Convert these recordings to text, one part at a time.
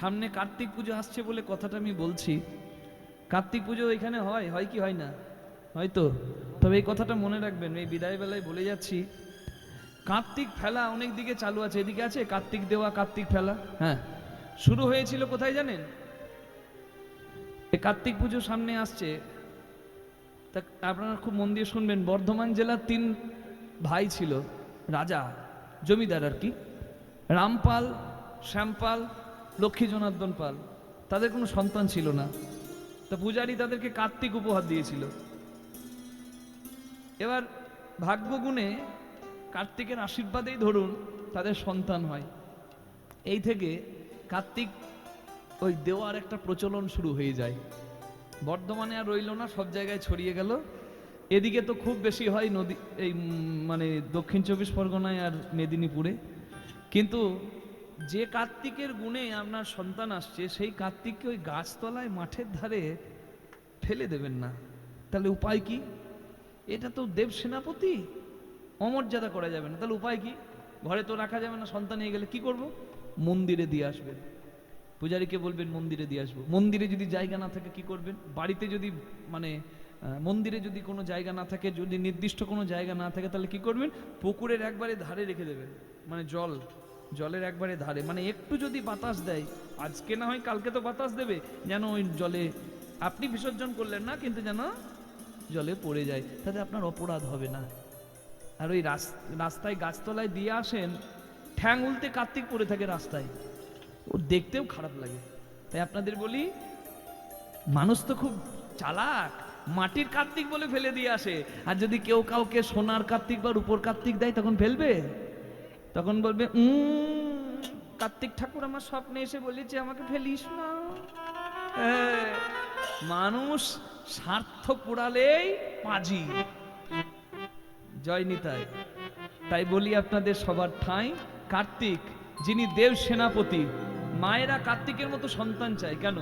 সামনে কার্তিক পুজো আসছে বলে কথাটা আমি বলছি। কার্তিক পুজো এখানে হয় হয় কি হয় না? হয়তো। তবে এই কথাটা মনে রাখবেন, এই বিদায় বেলায় বলে যাচ্ছি, কার্তিক ফেলা অনেক দিকে চালু আছে। এদিকে আছে কার্তিক দেওয়া, কার্তিক ফেলা। হ্যাঁ। শুরু হয়েছিল কোথায় জানেন? কার্তিক পুজো সামনে আসছে। তা আপনারা খুব মন দিয়ে শুনবেন, বর্ধমান জেলার তিন ভাই ছিল, রাজা, জমিদার আর কি। রামপাল, শ্যামপাল লক্ষ্মী জনার্দন পাল, তাদের কোনো সন্তান ছিল না। তা পূজারি তাদেরকে কার্তিক উপহার দিয়েছিল। এবার ভাগ্যগুণে কার্তিকের আশীর্বাদেই ধরুন তাদের সন্তান হয়। এই থেকে কার্তিক ওই দেওয়ার একটা প্রচলন শুরু হয়ে যায়। বর্ধমানে আর রইল না, সব জায়গায় ছড়িয়ে গেল। এদিকে তো খুব বেশি হয় নদী, এই মানে দক্ষিণ চব্বিশ পরগনায় আর মেদিনীপুরে। কিন্তু যে কার্তিকের গুণে আপনার সন্তান আসছে, সেই কার্তিককে ওই গাছতলায় মাঠের ধারে ফেলে দেবেন না। তাহলে উপায় কি? এটা তো দেব সেনাপতি, অমর্যাদা করা যাবে না। তাহলে উপায় কি? ঘরে তো রাখা যাবে না, সন্তান নিয়ে গেলে কি করব? মন্দিরে দিয়ে আসবেন। পূজারীকে বলবেন, মন্দিরে দিয়ে আসব। মন্দিরে যদি জায়গা না থাকে, কি করবেন? বাড়িতে যদি মানে মন্দিরে যদি কোনো জায়গা না থাকে, যদি নির্দিষ্ট কোনো জায়গা না থাকে, তাহলে কি করবেন? পুকুরের একবারে ধারে রেখে দেবেন। মানে জল। জলের একবারে ধারে। মানে একটু যদি বাতাস দেয়, আজকে না হয় কালকে তো বাতাস দেবে, যেন ওই জলে আপনি বিসর্জন করলেন না, কিন্তু যেন জলে পড়ে যায়। তাতে আপনার অপরাধ হবে না। আর ওই রাস- রাস্তায় গাছতলায় দিয়ে আসেন, ঠ্যাং উল্টে কার্তিক পড়ে থাকে রাস্তায়। ও দেখতেও খারাপ লাগে। তাই আপনাদের বলি, মানুষ তো খুব চালাক, মাটির কার্তিক বলে ফেলে দিয়ে আসে। আর যদি কেউ কাউকে সোনার কার্তিক বা রূপর কার্তিক দেয়, তখন ফেলবে? তখন বলবে "উম, কার্তিক ঠাকুর আমার স্বপ্নে এসে বলেছে আমাকে ফেলিস না। হ্যাঁ, মানুষ স্বার্থ পোড়ালেই পাজি। জয় নিতাই তাই বলি আপনাদের সবার ঠাঁই কার্তিক যিনি দেব সেনাপতি মায়েরা কার্তিকের মতো সন্তান চায়। কেন?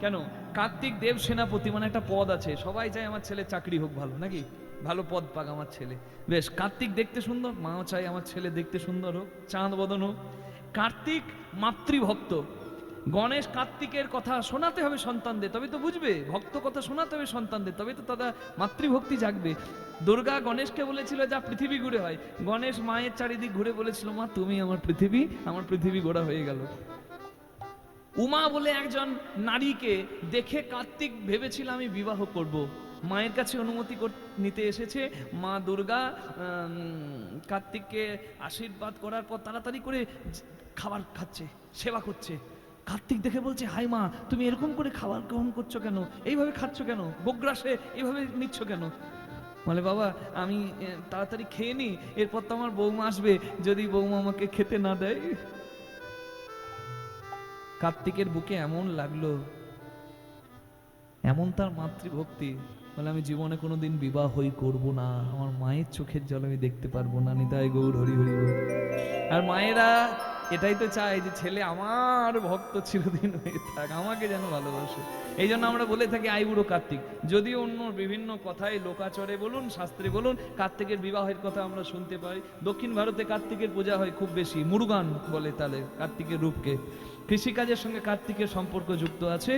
কেন? কার্তিক দেব সেনাপতি মানে একটা পদ আছে। সবাই চায় আমার ছেলে চাকরি হোক ভালো নাকি? ভালো পদ পাক আমার ছেলে। বেশ, কার্তিক দেখতে সুন্দর, মাও চাই আমার ছেলে দেখতে সুন্দর হোক, চাঁদ বদন হোক। কার্তিক মাতৃভক্ত। গণেশ কার্তিকের কথা শোনাতে হবে সন্তানদের তবে তো বুঝবে, ভক্ত কথা শোনাতে হবে সন্তানদের তবে তো তারা মাতৃভক্তি জাগবে। দুর্গা গণেশকে বলেছিল, যা পৃথিবী ঘুরে হয়। গণেশ মায়ের চারিদিক ঘুরে বলেছিল, মা, তুমি আমার পৃথিবী আমার পৃথিবী গোড়া হয়ে গেল। উমা বলে একজন নারীকে, দেখে কার্তিক ভেবেছিল আমি বিবাহ করব। মায়ের কাছে অনুমতি নিতে এসেছে। মা দুর্গা কার্তিককে আশীর্বাদ করার পর তাড়াতাড়ি করে খাবার খাচ্ছে, সেবা করছে। কার্তিক দেখে বলছে হাই মা, তুমি এরকম করে খাবার গ্রহণ করছ কেন? এইভাবে খাচ্ছ কেন? বগ্রাসে এইভাবে নিচ্ছ কেন? বলে, বাবা, আমি তাড়াতাড়ি খেয়ে নিই এরপর তো আমার বৌমা আসবে, যদি বৌমা আমাকে খেতে না দেয়। কার্তিকের বুকে এমন লাগল, এমন তার মাতৃভক্তি বলে, আমি জীবনে কোনো কোনোদিন বিবাহই করব না। আমার মায়ের চোখের জল আমি দেখতে পারব না। নিতাই গৌর, হরি হরি। আর মায়েরা এটাই তো চায় যে, ছেলে আমার ভক্ত চিরদিন হয়ে থাক, আমাকে যেন ভালোবাসে। এই জন্য আমরা বলে থাকি আইবুড়ো কার্তিক, যদিও অন্য বিভিন্ন কথায় লোকাচরে বলুন, শাস্ত্রে বলুন, কার্তিকের বিবাহের কথা আমরা শুনতে পাই। দক্ষিণ ভারতে কার্তিকের পূজা হয় খুব বেশি। মুরুগান বলে তাহলে কার্তিকের রূপকে। কৃষিকাজের সঙ্গে কার্তিকের সম্পর্ক যুক্ত আছে।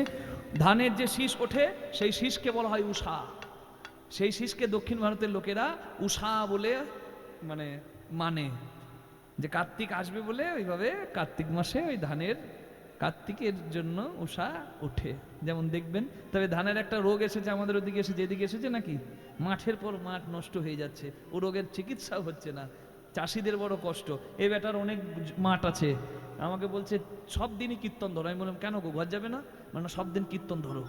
ধানের যে শীষ ওঠে, সেই শীষকে বলা হয় উষা। সেই শীষকে দক্ষিণ ভারতের লোকেরা উষা বলে মানে মানে। যে কার্তিক আসবে বলে ওইভাবে কার্তিক মাসে ওই ধানের, কার্তিকের জন্য উষা ওঠে। যেমন দেখবেন, তবে ধানের একটা রোগ এসেছে আমাদের ওদিকে এসে যেদিকে এসেছে নাকি? মাঠের পর মাঠ নষ্ট হয়ে যাচ্ছে, ও রোগের চিকিৎসাও হচ্ছে না। চাষিদের বড় কষ্ট। এ বেটার অনেক মাঠ আছে। আমাকে বলছে, সব দিনই কীর্তন ধরো। আমি বললাম, কেন গো, ঘর যাবে না? মানে সব দিন কীর্তন ধরো।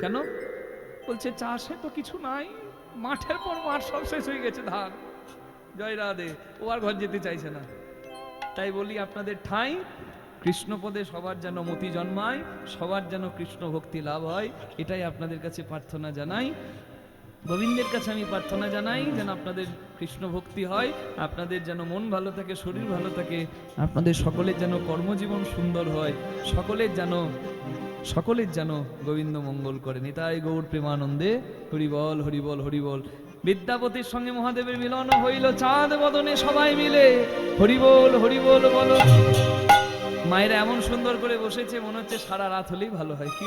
কেন? বলছে, চাষে তো কিছু নাই। মাঠের পর মাঠ সব শেষ হয়ে গেছে ধান। জয় রাধে, ও আর ঘর যেতে চাইছে না। তাই বলি, আপনাদের ঠাঁই, কৃষ্ণপদে সবার যেন মতি জন্মায়, সবার যেন কৃষ্ণ ভক্তি লাভ হয়, এটাই আপনাদের কাছে প্রার্থনা জানাই। গোবিন্দের কাছে আমি প্রার্থনা জানাই, যেন আপনাদের কৃষ্ণ ভক্তি হয়, আপনাদের যেন মন ভালো থাকে, শরীর ভালো থাকে, আপনাদের সকলের যেন কর্মজীবন সুন্দর হয়, সকলের যেন সকলের যেন গোবিন্দ মঙ্গল করে। নিতাই গৌর প্রেমানন্দে হরিবল হরিবল হরিবল। বিদ্যাপতির সঙ্গে মহাদেবের মিলন হইল, চাঁদ বদনে সবাই মিলে। হরিবল হরিবল বলো। মায়েরা এমন সুন্দর করে বসেছে, মনে হচ্ছে সারা রাত হলেই ভালো হয়, কি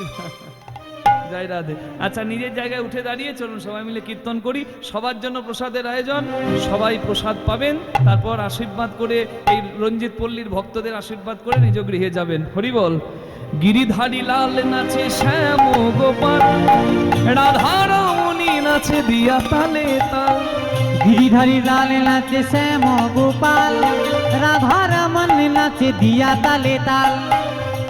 জয় রাধে। আচ্ছা নিজের জায়গায় উঠে দাঁড়িয়ে চলুন, সবাই মিলে কীর্তন করি। সবার জন্য প্রসাদের আয়োজন, সবাই প্রসাদ পাবেন, তারপর আশীর্বাদ করে এই রঞ্জিত পল্লীর ভক্তদের আশীর্বাদ করে নিজ গৃহে যাবেন। হরি বল গিরিধারী লাল নাচে শ্যাম গোপাল। রাধারমণি নাচে দিয়া তালে তাল। গিরিধারী লাল নাচে শ্যাম গোপাল। রাধা রমন নাচে দিয়া তালে তাল।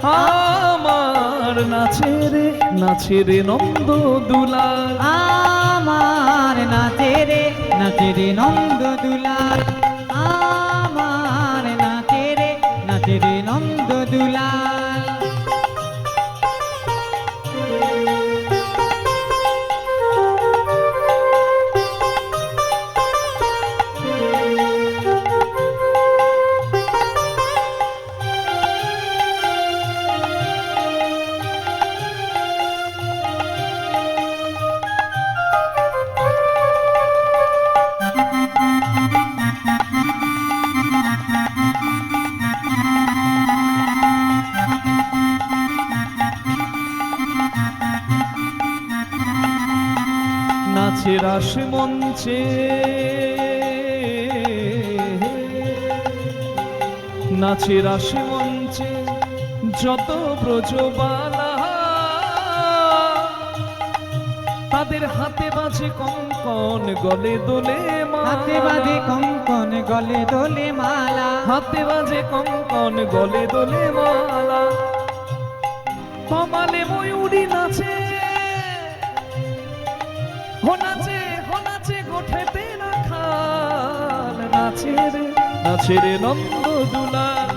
আমার নাচে রে নাচে রে নন্দ দুলাল। আমার নাচে রে নাচে রে নন্দ দুলাল। নাচে রাস মঞ্চে। নাচে রাস মঞ্চে যত ব্রজবালা। তাদের হাতে বাজে কঙ্কন গলে দোলে হাতে বাজে কঙ্কন গলে দোলে মালা। হাতে বাজে কঙ্কন গলে দোলে মালা। কমালে ময়ূরী নাচে। নাচে হো নাচে গোঠেতে রাখাল নাচে রে নাচে রে নন্দ দুলাল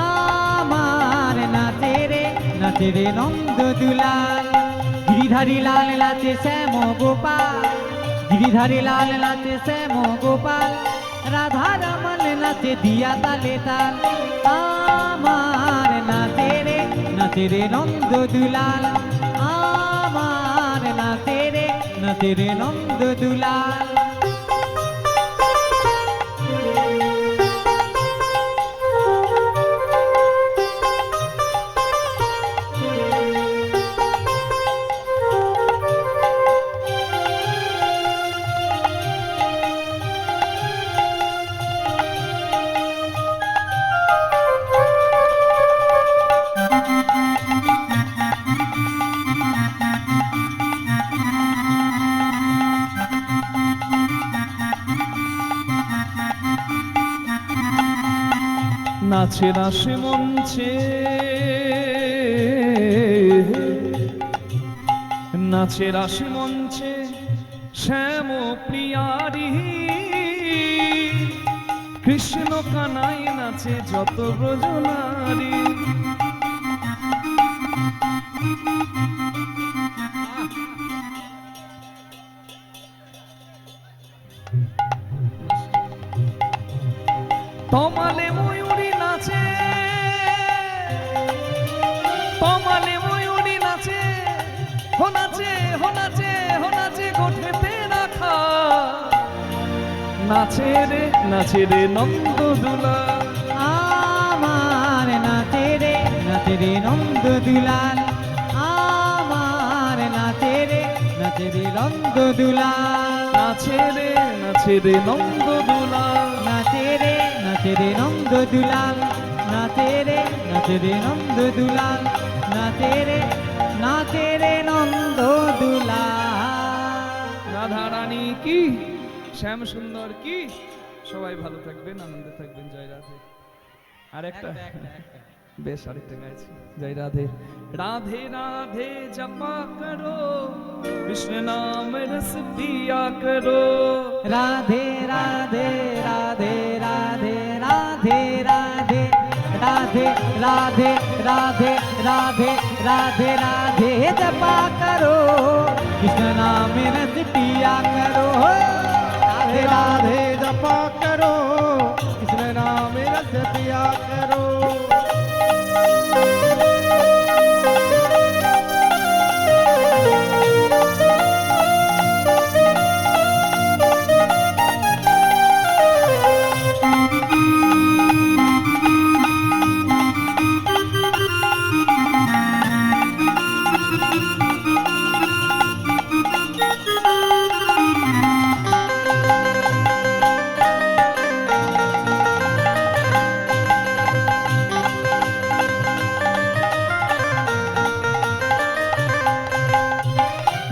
আমার নাচে রে নাচে রে নন্দ দুলাল গিরিধারী লাল নাচে শ্যাম গোপাল। গিরিধারী লাল নাচে শ্যাম গোপাল। রাধা রমন নাচে দিয়া তালে তাল। আমার নাচে রে নাচে রে নন্দ দুলাল তেরে নন্দ দুলাল। নাচে রাসে মঞ্চে নাচে রাশি মঞ্চে শ্যাম প্রিয়ারি। কৃষ্ণ কানাই নাচে যত ব্রজনারী। নাচে রে নাচে রে নন্দ দুলা আমার নাচে রে নাচে রে নন্দ দুলাল আমার নাচে রে নাচে রে নন্দ দুলাল নাচে রে নাচে রে নন্দ দুলা নাচে রে নাচে রে নন্দ দুলাল নাচে রে নাচে রে নন্দ দুলাল নাচে রে নাচে রে নন্দ দুলাল রাধা রানী কি শ্যাম সুন্দর কি সবাই ভালো থাকবেন আনন্দে থাকবেন জয় রাধে আর একটা বেশ আরেকটা গাইছি জয় রাধে রাধে রাধে জপা করো কৃষ্ণ নাম রস পিয়া করো রাধে রাধে রাধে রাধে রাধে রাধে রাধে রাধে রাধে রাধে রাধে রাধে জপা करो कृष्ण नाम रस पिया करो રાધે રાધે જપ કરો.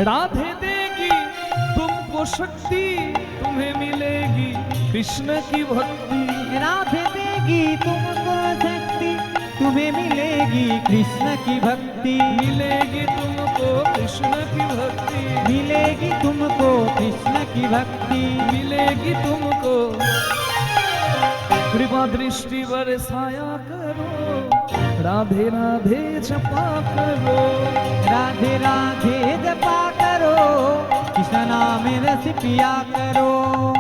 राधे देगी तुमको शक्ति तुम्हें मिलेगी कृष्ण की भक्ति। राधे देगी तुमको शक्ति तुम्हें मिलेगी कृष्ण की भक्ति। मिलेगी तुमको कृष्ण की भक्ति। मिलेगी तुमको कृष्ण की भक्ति। मिलेगी तुमको कृपा दृष्टि बरसाया करो। राधे राधे जपा करो। राधे राधे जपा करो। कृष्ण नाम रस पिया करो।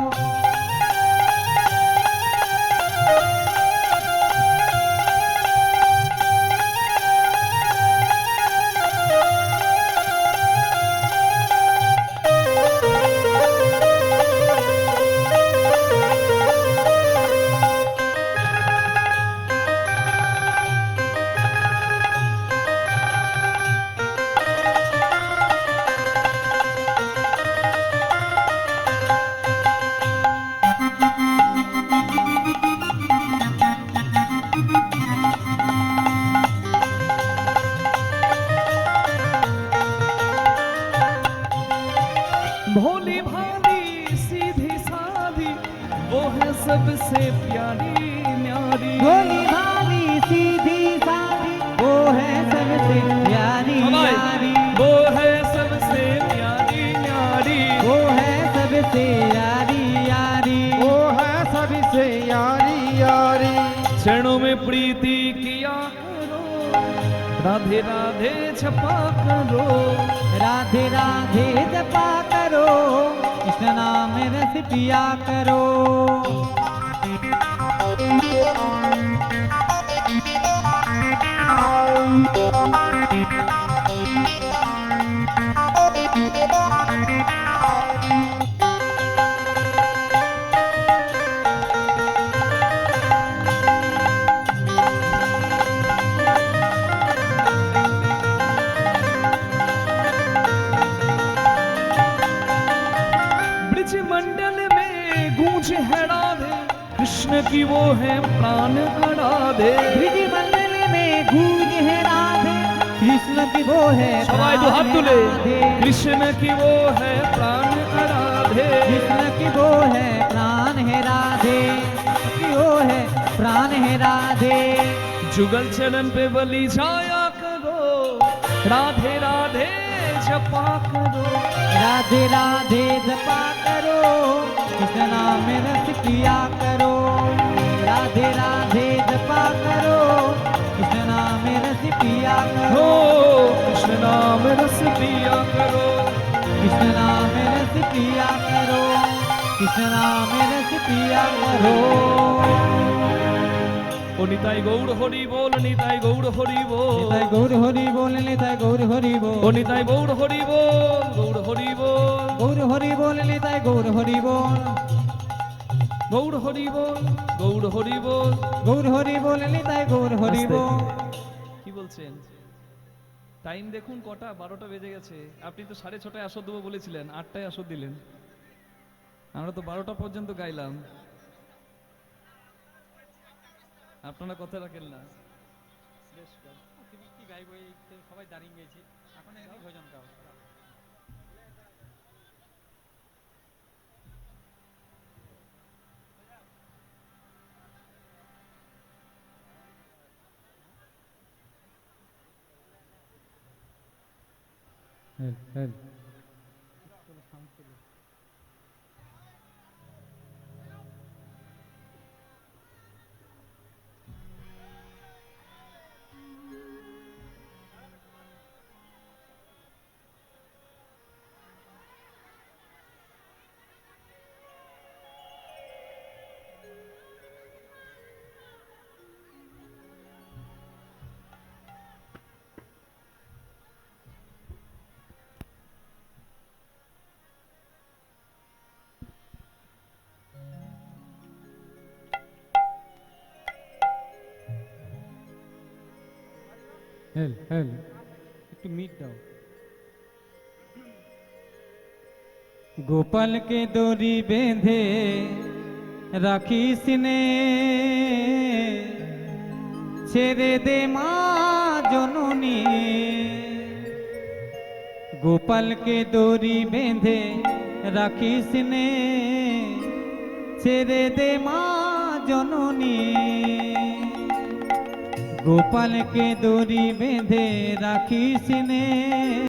सबसे प्यारी न्यारी। भोली भाली सीधी सादी वो है सबसे प्यारी हमारी यारी वो है सबसे प्यारी न्यारी। वो है सबसे यारी यारी। वो है सबसे यारी यारी। चरणों में प्रीति किया करो। राधे राधे छपा करो। राधे राधे जपा करो। कृष्ण नाम रस पिया करो। गूंज है राधे कृष्ण की वो है प्राण राधे भिजी मंडल में गूंज है राधे कृष्ण की वो है सवाई तो हाथ तुले। कृष्ण की वो है प्राण राधे कृष्ण की वो है प्राण है राधे की वो है प्राण है राधे जुगल चरण पे बलि जाया करो। राधे राधे जपा करो। राधे राधे जपा करो। रस पिया करो राधे राधे जपा करो कृष्ण नाम रस पिया हो करो कृष्ण नाम रस पिया करो कृष्ण नाम रस पिया करो कृष्ण नाम रस पिया करो ও নিতাই গৌর হরি বল নিতাই গৌর হরি বল নিতাই গৌর হরি বল নিতাই গৌর হরি ও বল নিতাই গৌর হরি বল গৌর হরি বল গৌর হরি বল নিতাই গৌর হরি বল গৌর হরি বল গৌর হরি বল। গৌর হরি বল নিতাই গৌর হরি। বল। কি বলছেন? টাইম দেখুন কটা? বারোটা বেজে গেছে। আপনি তো সাড়ে ছটায় আসর দেবো বলেছিলেন আটটায় আসর দিলেন। আমরা তো বারোটা পর্যন্ত গাইলাম। আপনারা কথা রাখেন না। সবাই দাঁড়িয়ে গেছি। এখন ভোজন গাও হেল হেল হেল হেল একটু মিট দাও। গোপাল কে দড়ি বেঁধে রাখিস নে ছেড়ে দে মা জননী। গোপালকে দড়ি বেঁধে রাখিস নে ছেড়ে দে মা জননী। গোপালকে দড়ি বেঁধে রাখিস নে